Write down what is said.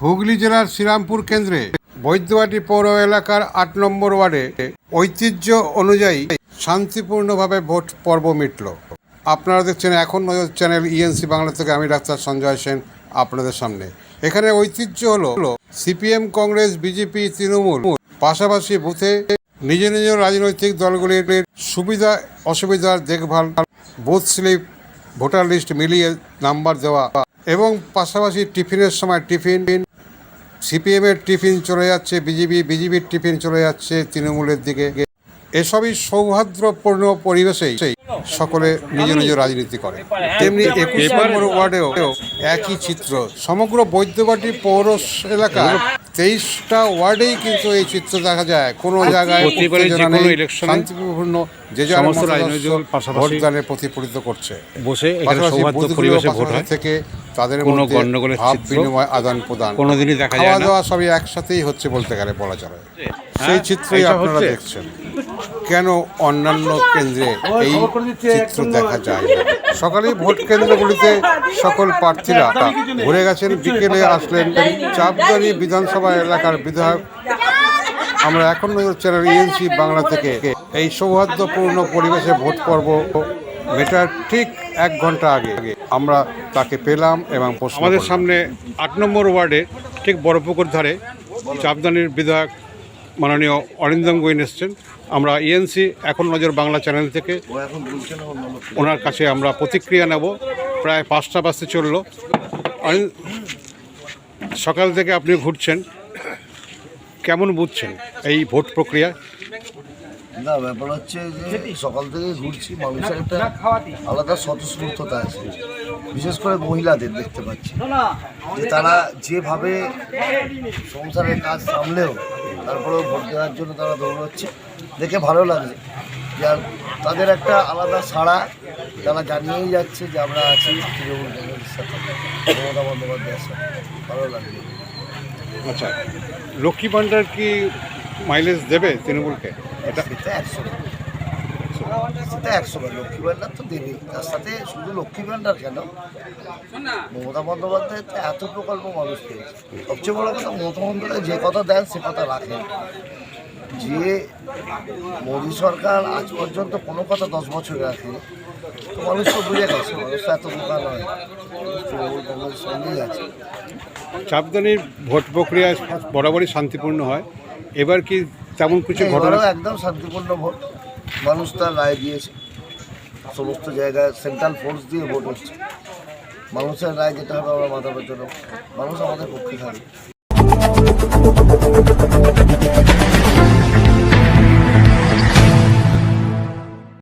হুগলি জেলার শ্রীরামপুর কেন্দ্রে বৈদ্যবাটি পৌর এলাকার আট নম্বর ওয়ার্ডে ঐতিহ্য অনুযায়ী শান্তিপূর্ণভাবে ভোট পর্ব মিটল। আপনারা দেখছেন এখন নজর চ্যানেল ইএনসি বাংলা থেকে, আমি ডাক্তার সঞ্জয় সেন আপনাদের সামনে। এখানে ঐতিহ্য হলো সিপিএম, কংগ্রেস, বিজেপি, তৃণমূল। পাশাপাশি বুথে নিজ নিজ রাজনৈতিক দলগুলির সুবিধা, অসুবিধার দেখভাল, বুথ স্লিপ, ভোটার লিস্ট মিলিয়ে নাম্বার দেওয়া এবং পাশাপাশি টিফিনের সময় টিফিন সিপিএমের টিফিন চলে যাচ্ছে, বিজেপি, বিজেপির টিফিন চলে যাচ্ছে তৃণমূলের দিকে। এসবই সৌহার্দ্যপূর্ণ পরিবেশেই সকলে নিজ নিজ রাজনীতি করে। তেমনি একুশ নম্বর ওয়ার্ডেও একই চিত্র। সমগ্র বৈদ্যবাটি পৌর এলাকার তেইশটা ওয়ার্ডেই কিন্তু এই চিত্র দেখা যায়। কোনো জায়গায় শান্তিপূর্ণ যে যার ভোটদানে প্রতিফলিত করছে। বসে হয়। থেকে তাদের কোনো মধ্যে গণ্ডগোলের ভাব বিনিময় আদান প্রদান। কোনোদিনই দেখা যায় খাওয়া দাওয়া সবই একসাথেই হচ্ছে বলতে গেলে বলা যায় সেই চিত্রই আপনারা দেখছেন। কেন অন্যান্য কেন্দ্রে এই চিত্র দেখা যায় না? সকালেই ভোট কেন্দ্রগুলিতে সকল প্রার্থীরা ঘুরে গেছেন বিকেলে আসলেন। চাপদারি বিধানসভা এলাকার বিধায়ক। আমরা এখন চ্যানেল ইএনসি বাংলা থেকে। এই সৌহার্দ্যপূর্ণ পরিবেশে ভোট পর্ব মেটার ঠিক এক ঘণ্টা আগে। আমরা তাকে পেলাম এবং আমাদের সামনে আট নম্বর ওয়ার্ডে ঠিক বড়পুকুর ধারে চাপদানির বিধায়ক মাননীয় অরিন্দম গোয়েন এসছেন। আমরা ইএনসি এখন নজর বাংলা চ্যানেল থেকে। ওনার কাছে আমরা প্রতিক্রিয়া নেব। প্রায় পাঁচটা বাজতে চলল। সকাল থেকে আপনি ঘুরছেন। কেমন বুঝছেন এই ভোট প্রক্রিয়া? না ব্যাপার হচ্ছে যে সকাল থেকে ঘুরছি মানুষের একটা আলাদা স্বতঃস্ফূর্ততা আছে। বিশেষ করে মহিলাদের দেখতে পাচ্ছি। যে তারা যেভাবে সংসারের কাজ সামলেও তারপরেও ভোট দেওয়ার জন্য তারা দৌড়চ্ছে। দেখে ভালো লাগছে যে তাদের একটা আলাদা সাড়া তারা জানিয়েই যাচ্ছে যে আমরা আছি তৃণমূল কংগ্রেসের সাথে। মমতা বন্দ্যোপাধ্যায়ের সাথে। ভালো লাগছে আচ্ছা লক্ষ্মী ভাণ্ডার কি মাইলেজ দেবে তৃণমূলকে? এটা একশো। সেটা একশো বার লক্ষ্মী ভাণ্ডার তো দেবেই তার সাথে শুধু লক্ষ্মী ভাণ্ডার কেন? মমতা বন্দ্যোপাধ্যায় তো এত প্রকল্প মানুষ পেয়েছে। সবচেয়ে বড় কথা মমতা বন্দ্যোপাধ্যায় যে কথা দেন সে কথা রাখেন। যে মোদী সরকার আজ পর্যন্ত কোনো কথা দশ বছর রাখেনি। তো মানুষ তো বুঝে গেছে মানুষ তো এত বোকা নয়। তৃণমূল সঙ্গেই আছে। চাপদানির ভোট প্রক্রিয়া বরাবরই শান্তিপূর্ণ হয়। এবার কি তেমন কিছু ঘটনা একদম শান্তিপূর্ণ ভোট। মানুষ তার রায় দিয়েছে। সমস্ত জায়গায় সেন্ট্রাল ফোর্স দিয়ে ভোট হচ্ছে। মানুষের রায় যেটা হবে আমরা মাথা পেতে মানুষ আমাদের পক্ষে থাকবে।